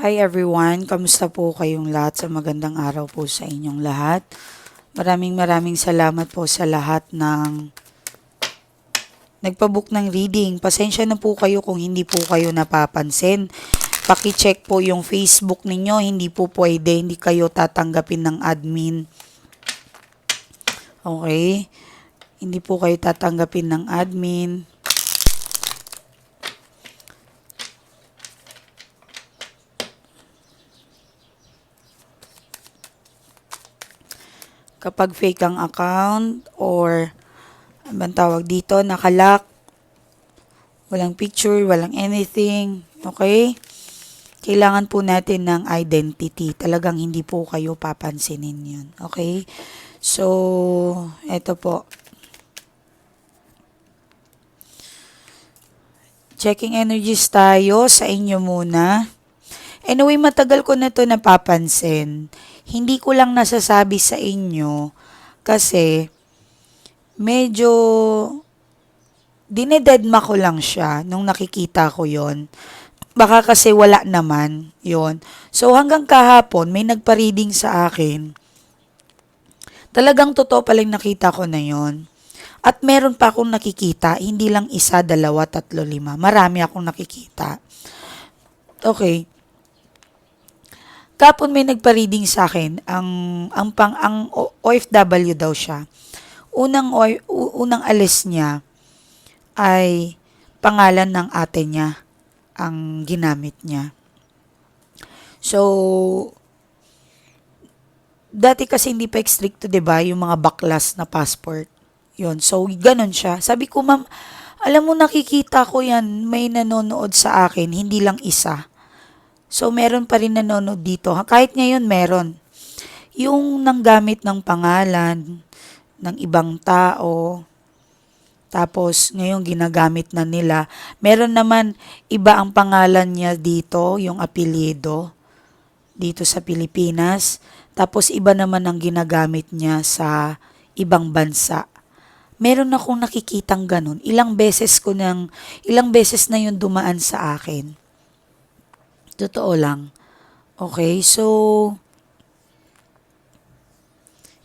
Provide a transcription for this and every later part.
Hi everyone, kamusta po kayong lahat sa magandang araw po sa inyong lahat. Maraming maraming salamat po sa lahat ng nagpabook ng reading. Pasensya na po kayo kung hindi po kayo napapansin. Paki-check po yung Facebook ninyo, hindi po pwede, hindi kayo tatanggapin ng admin. Okay? Hindi po kayo tatanggapin ng admin. Kapag fake ang account or ano bang tawag dito, nakalock, walang picture, walang anything, okay? Kailangan po natin ng identity. Talagang hindi po kayo papansinin yun, okay? So, eto po. Checking energies tayo sa inyo muna. Anyway, matagal ko na to napapansin. Hindi ko lang nasasabi sa inyo kasi medyo dinededma ko lang siya nung nakikita ko yon Baka kasi wala naman yon So hanggang kahapon, may nagpa-reading sa akin. Talagang totoo pala yung nakita ko na yon At meron pa akong nakikita, hindi lang isa, dalawa, tatlo, lima. Marami akong nakikita. Okay. Kapon may nagpa-reading sa akin, ang ang pang ang OFW daw siya. Unang unang alis niya ay pangalan ng ate niya ang ginamit niya. So, dati kasi hindi pa stricto, 'di ba, yung mga baklas na passport. Yun. So, ganun siya. Sabi ko, ma'am, alam mo, nakikita ko yan, may nanonood sa akin, hindi lang isa. So, meron pa rin nanonood dito. Kahit ngayon, meron. Yung nanggamit ng pangalan ng ibang tao, tapos ngayon ginagamit na nila. Meron naman iba ang pangalan niya dito, yung apelyido, dito sa Pilipinas. Tapos iba naman ang ginagamit niya sa ibang bansa. Meron akong nakikitang ganun. Ilang beses ko nang, ilang beses na yun dumaan sa akin. Totoo lang. Okay, so,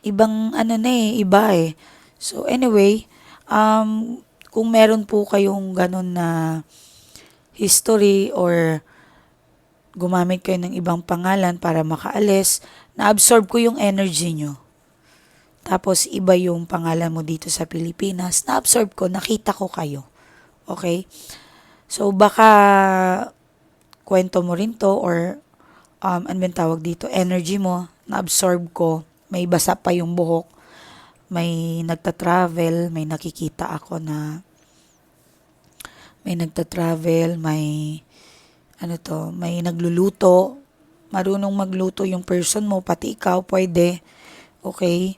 ibang ano na eh, iba eh. So, anyway, um, kung meron po kayong ganun na history or gumamit kayo ng ibang pangalan para makaalis, na-absorb ko yung energy nyo. Tapos, iba yung pangalan mo dito sa Pilipinas, na-absorb ko, nakita ko kayo. Okay? So, baka kwento mo rin to or um, ano bang tawag dito, energy mo, na-absorb ko, may basa pa yung buhok, may nagta-travel, may nakikita ako na may nagta-travel, may ano to, may nagluluto, marunong magluto yung person mo, pati ikaw, pwede. Okay?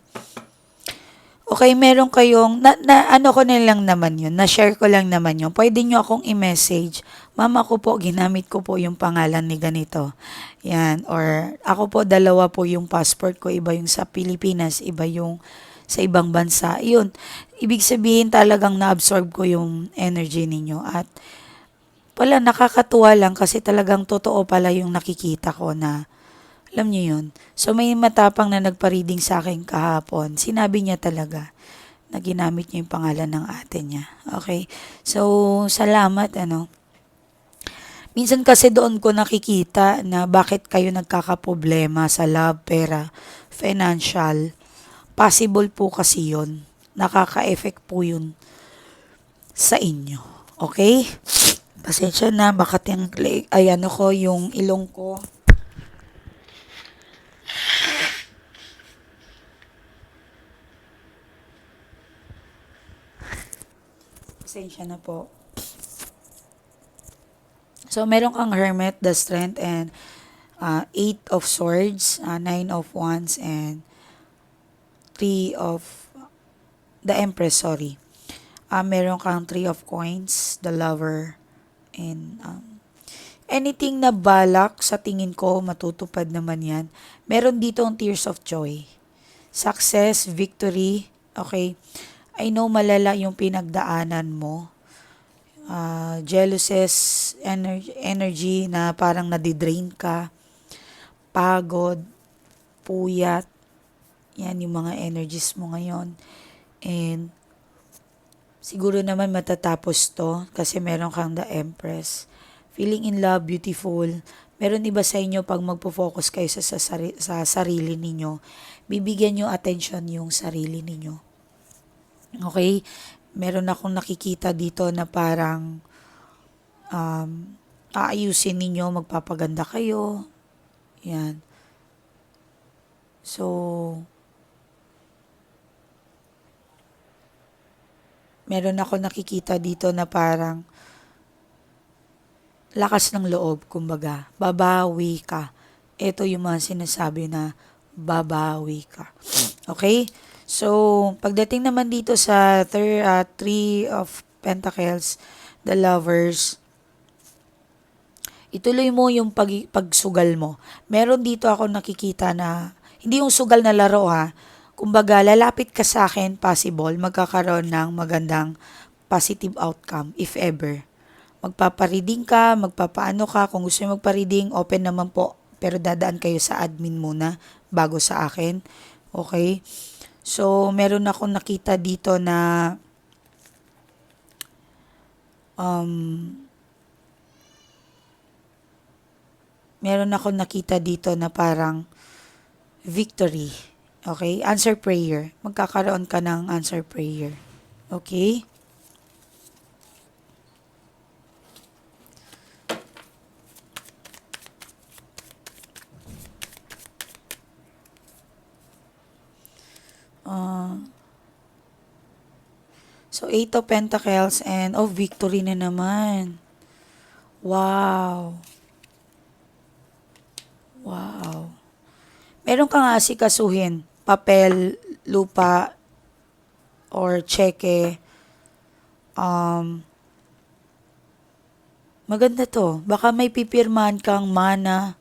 Okay, meron kayong, na, na ano ko na lang naman yun, na-share ko lang naman yun. Pwede nyo akong i-message, mama ko po, ginamit ko po yung pangalan ni ganito. Yan, or ako po, dalawa po yung passport ko, iba yung sa Pilipinas, iba yung sa ibang bansa. Yun, ibig sabihin talagang na-absorb ko yung energy ninyo at wala, nakakatuwa lang kasi talagang totoo pala yung nakikita ko na alam niyo yun. So may matapang na nagpa-reading sa akin kahapon. Sinabi niya talaga na ginamit niya yung pangalan ng ate niya. Okay? So, salamat ano. Minsan kasi doon ko nakikita na bakit kayo nagkakaproblema sa love, pera, financial. Possible po kasi yun. Nakaka-effect po yun sa inyo. Okay? Pasensya na, baka yung, ay ano ko, yung ilong ko. Pasensya na po. So, meron kang Hermit, the Strength, and uh, Eight of Swords, uh, Nine of Wands, and Three of the Empress, sorry. Uh, meron kang Three of Coins, the Lover, and um, anything na balak, sa tingin ko, matutupad naman yan. Meron dito ang Tears of Joy. Success, victory, okay. I know malala yung pinagdaanan mo. Ah, jealouses, energy, energy na parang nadidrain ka, pagod, puyat, yan yung mga energies mo ngayon. And siguro naman matatapos to kasi meron kang the Empress. Feeling in love, beautiful. Meron iba sa inyo pag magpo-focus kayo sa, sa, sari- sa sarili ninyo, bibigyan nyo attention yung sarili ninyo. Okay? Meron akong nakikita dito na parang um, aayusin ninyo, magpapaganda kayo. Yan. So, meron ako nakikita dito na parang lakas ng loob, kumbaga. Babawi ka. Ito yung mga sinasabi na babawi ka. Okay? So, pagdating naman dito sa thir, uh, Three of Pentacles, the lovers, ituloy mo yung pag, pagsugal mo. Meron dito ako nakikita na, hindi yung sugal na laro ha, kumbaga lalapit ka sa akin, possible, magkakaroon ng magandang positive outcome, if ever. Magpapareading ka, magpapaano ka, kung gusto mo magpareading, open naman po, pero dadaan kayo sa admin muna bago sa akin. Okay? So, meron akong nakita dito na um, meron akong nakita dito na parang victory. Okay? Answer prayer. Magkakaroon ka ng answer prayer. Okay? So, Eight of Pentacles and oh, victory na naman. Wow. Wow. Meron kang asikasuhin, papel, lupa, or cheque. Um, maganda to. Baka may pipirmahan kang mana.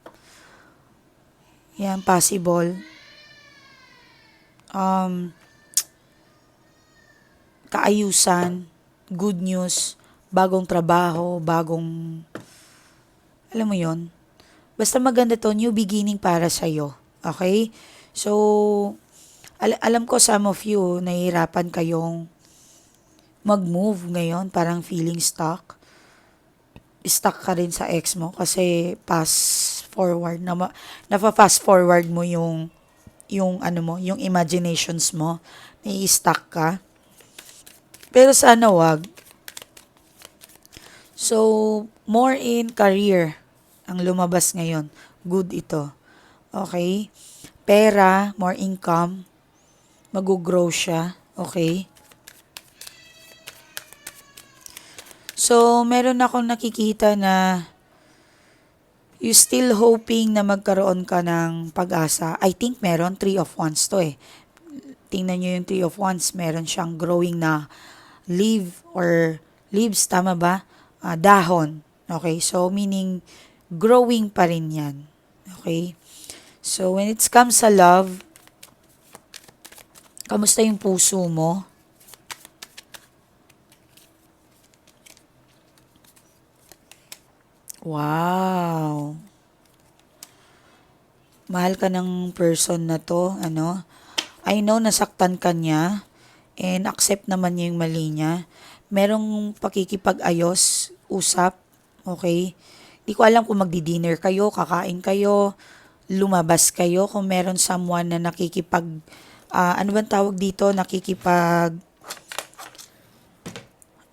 Yan, possible. Um, kaayusan, good news, bagong trabaho, bagong, alam mo yon Basta maganda to, new beginning para sa'yo. Okay? So, al- alam ko some of you, nahihirapan kayong mag-move ngayon, parang feeling stuck. Stuck ka rin sa ex mo kasi pass forward, na, nafa-fast forward mo yung, yung ano mo, yung imaginations mo, nai-stuck ka. Pero sana wag. So, more in career ang lumabas ngayon. Good ito. Okay? Pera, more income, mag-grow siya. Okay? So, meron akong nakikita na you still hoping na magkaroon ka ng pag-asa. I think meron, three of wands to eh. Tingnan nyo yung three of wands, meron siyang growing na leaf or leaves, tama ba? Ah, dahon. Okay, so meaning growing pa rin yan. Okay? So, when it comes sa love, kamusta yung puso mo? Wow. Mahal ka ng person na to, ano? I know nasaktan ka niya and accept naman niya yung mali niya. Merong pakikipag-ayos, usap, okay? Di ko alam kung magdi-dinner kayo, kakain kayo, lumabas kayo, kung meron someone na nakikipag, ah, ano bang tawag dito, nakikipag,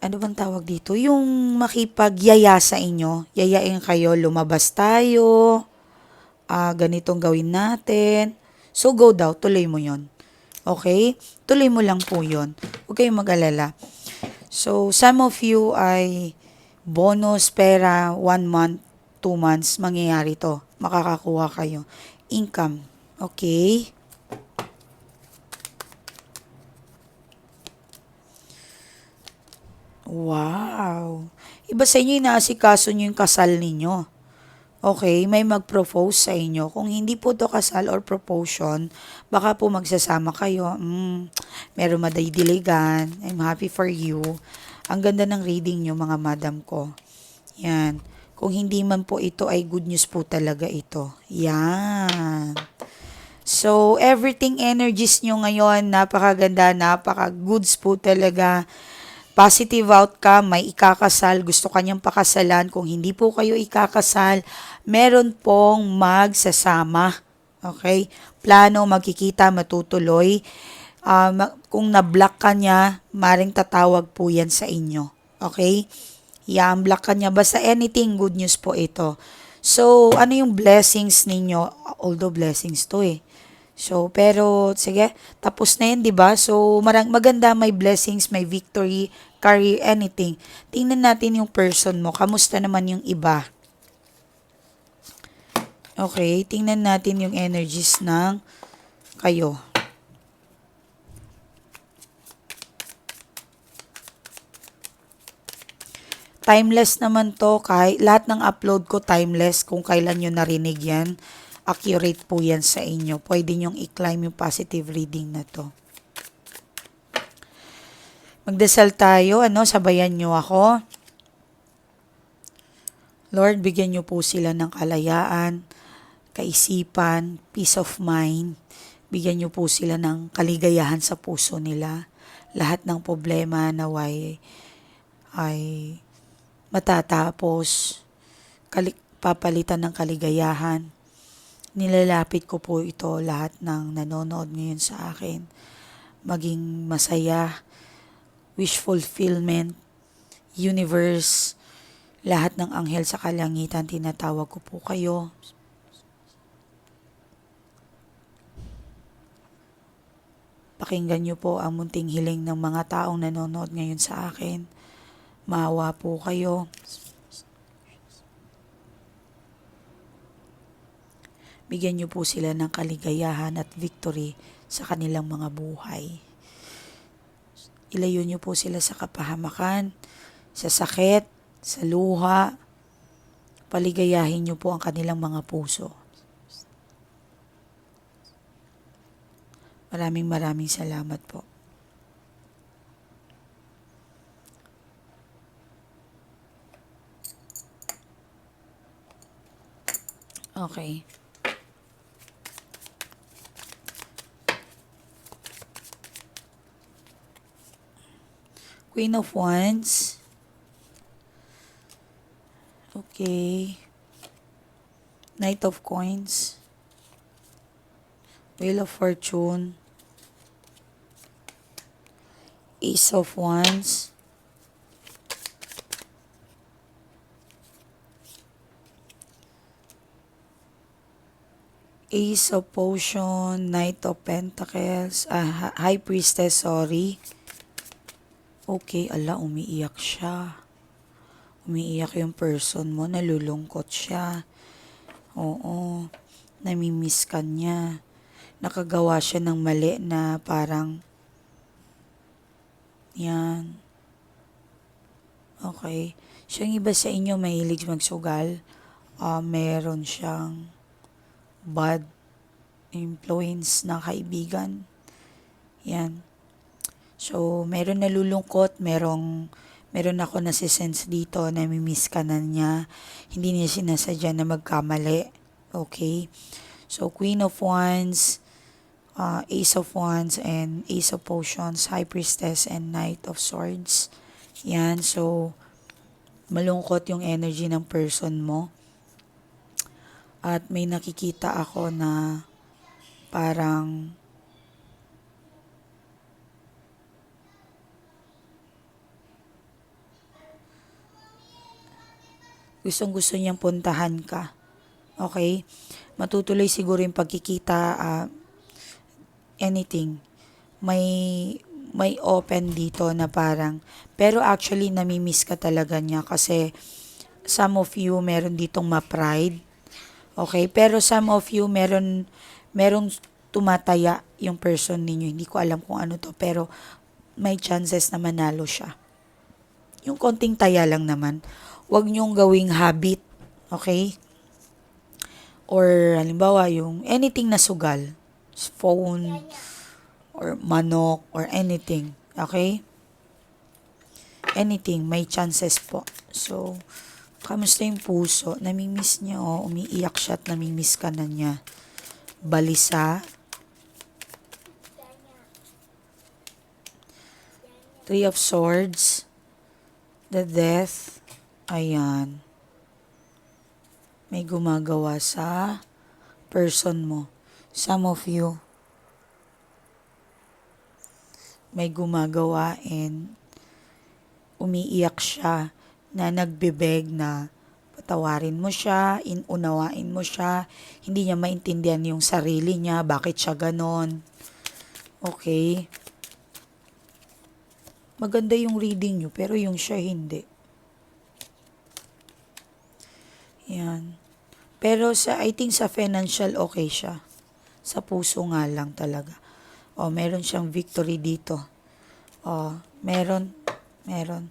ano bang tawag dito? Yung makipagyaya sa inyo, yayain kayo, lumabas tayo, ah, ganitong gawin natin. So, go daw, tuloy mo yon Okay? Tuloy mo lang po yon Huwag kayong mag-alala. So, some of you ay bonus, pera, one month, two months, mangyayari to. Makakakuha kayo. Income. Okay? Wow. Iba sa inyo, inaasikaso nyo yung kasal ninyo. Okay, may mag-propose sa inyo. Kung hindi po to kasal or proposal, baka po magsasama kayo. Mm, meron madidiligan. I'm happy for you. Ang ganda ng reading nyo mga madam ko. Yan. Kung hindi man po ito ay good news po talaga ito. Yan. So, everything energies nyo ngayon, napakaganda, napaka-goods po talaga. Positive outcome, may ikakasal, gusto kanyang pakasalan. Kung hindi po kayo ikakasal, meron pong magsasama. Okay? Plano, magkikita, matutuloy. Ah, ma- kung na-block ka niya, maring tatawag po yan sa inyo. Okay? Yan, block ka niya. Basta anything, good news po ito. So, ano yung blessings ninyo? Although blessings to eh. So, pero, sige, tapos na yun, di ba? So, marang, maganda, may blessings, may victory, career, anything. Tingnan natin yung person mo. Kamusta naman yung iba? Okay, tingnan natin yung energies ng kayo. Timeless naman to, kahit lahat ng upload ko timeless kung kailan nyo narinig yan. Accurate po yan sa inyo. Pwede nyong i-climb yung positive reading na to. Magdasal tayo, ano, sabayan nyo ako. Lord, bigyan nyo po sila ng kalayaan, kaisipan, peace of mind. Bigyan nyo po sila ng kaligayahan sa puso nila. Lahat ng problema naway ay matatapos. Kali- papalitan ng kaligayahan. Nilalapit ko po ito lahat ng nanonood ngayon sa akin. Maging masaya, wish fulfillment, universe, lahat ng anghel sa kalangitan, tinatawag ko po kayo. Pakinggan niyo po ang munting hiling ng mga taong nanonood ngayon sa akin. Maawa po kayo. Bigyan niyo po sila ng kaligayahan at victory sa kanilang mga buhay. Ilayo niyo po sila sa kapahamakan, sa sakit, sa luha. Paligayahin niyo po ang kanilang mga puso. Maraming maraming salamat po. Okay. Queen of Wands. Okay. Knight of Coins. Wheel of Fortune. Ace of Wands. Ace of Potion, Knight of Pentacles, ah, High Priestess, sorry. Okay, ala, umiiyak siya. Umiiyak yung person mo, nalulungkot siya. Oo, namimiss ka niya. Nakagawa siya ng mali na parang, yan. Okay. Siyang iba sa inyo mahilig magsugal. Ah, meron siyang bad influence na kaibigan. Yan. So, meron nalulungkot, merong meron ako na sense dito na mimiss ka na niya. Hindi niya sinasadya na magkamali. Okay? So, Queen of Wands, uh, Ace of Wands, and Ace of Potions, High Priestess, and Knight of Swords. Yan. So, malungkot yung energy ng person mo. At may nakikita ako na parang gustong gusto niyang puntahan ka. Okay? Matutuloy siguro yung pagkikita, ah, anything. May, may open dito na parang, pero actually namimiss ka talaga niya kasi some of you meron ditong ma-pride. Okay? Pero some of you meron, merong tumataya yung person ninyo. Hindi ko alam kung ano to, pero may chances na manalo siya. Yung konting taya lang naman. Huwag niyong gawing habit. Okay? Or halimbawa, yung anything na sugal. Phone, or manok, or anything. Okay? anything, may chances po. So, kamusta yung puso? Namimiss niya o umiiyak siya at namimiss ka na niya. Balisa. Three of Swords. The Death. Ayan. May gumagawa sa person mo. Some of you. May gumagawa and umiiyak siya na nagbebeg na patawarin mo siya, inunawain mo siya, hindi niya maintindihan yung sarili niya, bakit siya ganon. Okay? Maganda yung reading niyo, pero yung siya hindi. Yan. Pero sa, I think sa financial okay siya. Sa puso nga lang talaga. O, meron siyang victory dito. O, meron, meron.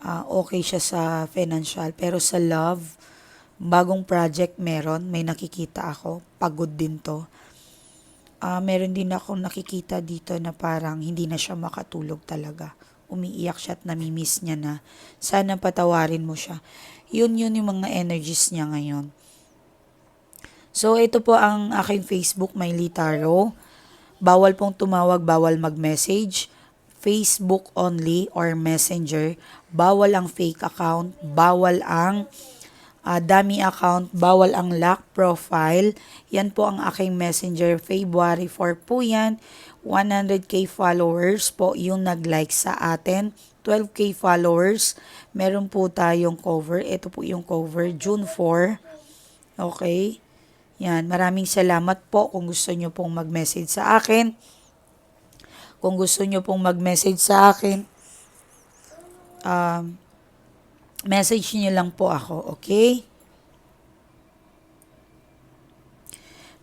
Ah, okay siya sa financial. Pero sa love, bagong project meron. May nakikita ako. Pagod din to. Ah, meron din ako nakikita dito na parang hindi na siya makatulog talaga. Umiiyak siya at namimiss niya na. Sana patawarin mo siya. Yun yun yung mga energies niya ngayon. So, ito po ang aking Facebook, Miley Taro. Bawal pong tumawag, bawal mag-message. Facebook only or messenger. Bawal ang fake account, bawal ang ah, dummy account, bawal ang lock profile. Yan po ang aking messenger. February 4 po yan. 100k followers po yung nag-like sa atin. 12k followers. Meron po tayong cover. Ito po yung cover. June 4. Okay. Yan. Maraming salamat po kung gusto nyo pong mag-message sa akin. Kung gusto nyo pong mag-message sa akin, um, message nyo lang po ako, okay?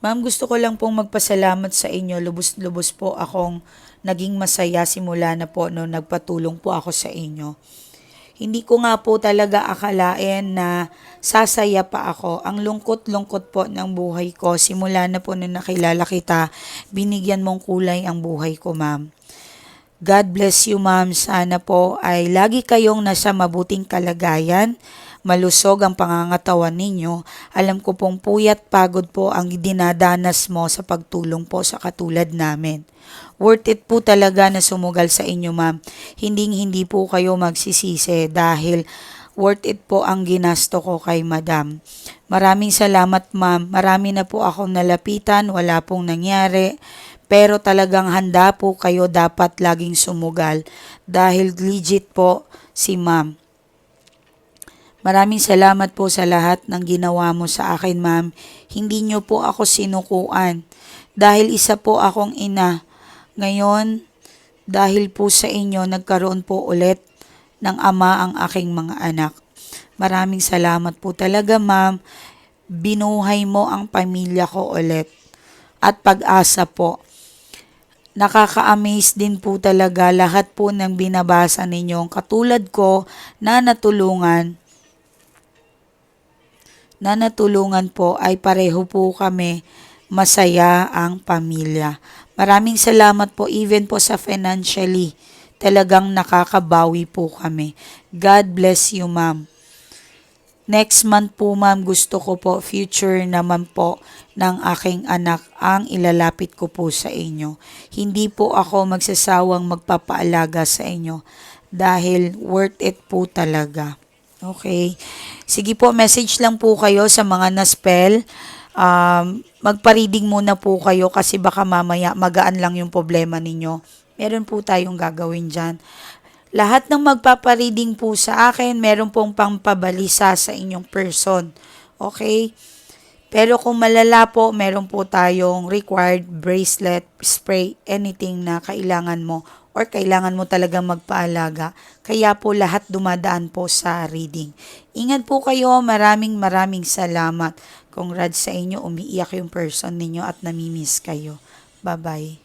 Ma'am, gusto ko lang pong magpasalamat sa inyo. Lubos-lubos po akong naging masaya simula na po no nagpatulong po ako sa inyo. Hindi ko nga po talaga akalain na sasaya pa ako. Ang lungkot-lungkot po ng buhay ko. Simula na po nung nakilala kita, binigyan mong kulay ang buhay ko, ma'am. God bless you, ma'am. Sana po ay lagi kayong nasa mabuting kalagayan. Malusog ang pangangatawan ninyo. Alam ko pong puyat pagod po ang dinadanas mo sa pagtulong po sa katulad namin. Worth it po talaga na sumugal sa inyo, ma'am. Hindi hindi po kayo magsisisi dahil worth it po ang ginasto ko kay madam. Maraming salamat, ma'am. Marami na po akong nalapitan, wala pong nangyari. Pero talagang handa po kayo dapat laging sumugal dahil legit po si ma'am. Maraming salamat po sa lahat ng ginawa mo sa akin, ma'am. Hindi niyo po ako sinukuan dahil isa po akong ina. Ngayon, dahil po sa inyo, nagkaroon po ulit ng ama ang aking mga anak. Maraming salamat po talaga, ma'am. Binuhay mo ang pamilya ko ulit. At pag-asa po. Nakaka-amaze din po talaga lahat po ng binabasa ninyong katulad ko na natulungan na natulungan po ay pareho po kami masaya ang pamilya. Maraming salamat po even po sa financially. Talagang nakakabawi po kami. God bless you, ma'am. Next month po, ma'am, gusto ko po, future naman po ng aking anak ang ilalapit ko po sa inyo. Hindi po ako magsasawang magpapaalaga sa inyo dahil worth it po talaga. Okay. Sige po, message lang po kayo sa mga na-spell. Um, magpa-reading muna po kayo kasi baka mamaya magaan lang yung problema ninyo. Meron po tayong gagawin dyan. Lahat ng magpapareading po sa akin, meron pong pampabalisa sa inyong person. Okay? Pero kung malala po, meron po tayong required bracelet, spray, anything na kailangan mo or kailangan mo talagang magpaalaga. Kaya po lahat dumadaan po sa reading. Ingat po kayo. Maraming maraming salamat. Congrats sa inyo. Umiiyak yung person ninyo at namimiss kayo. Bye-bye.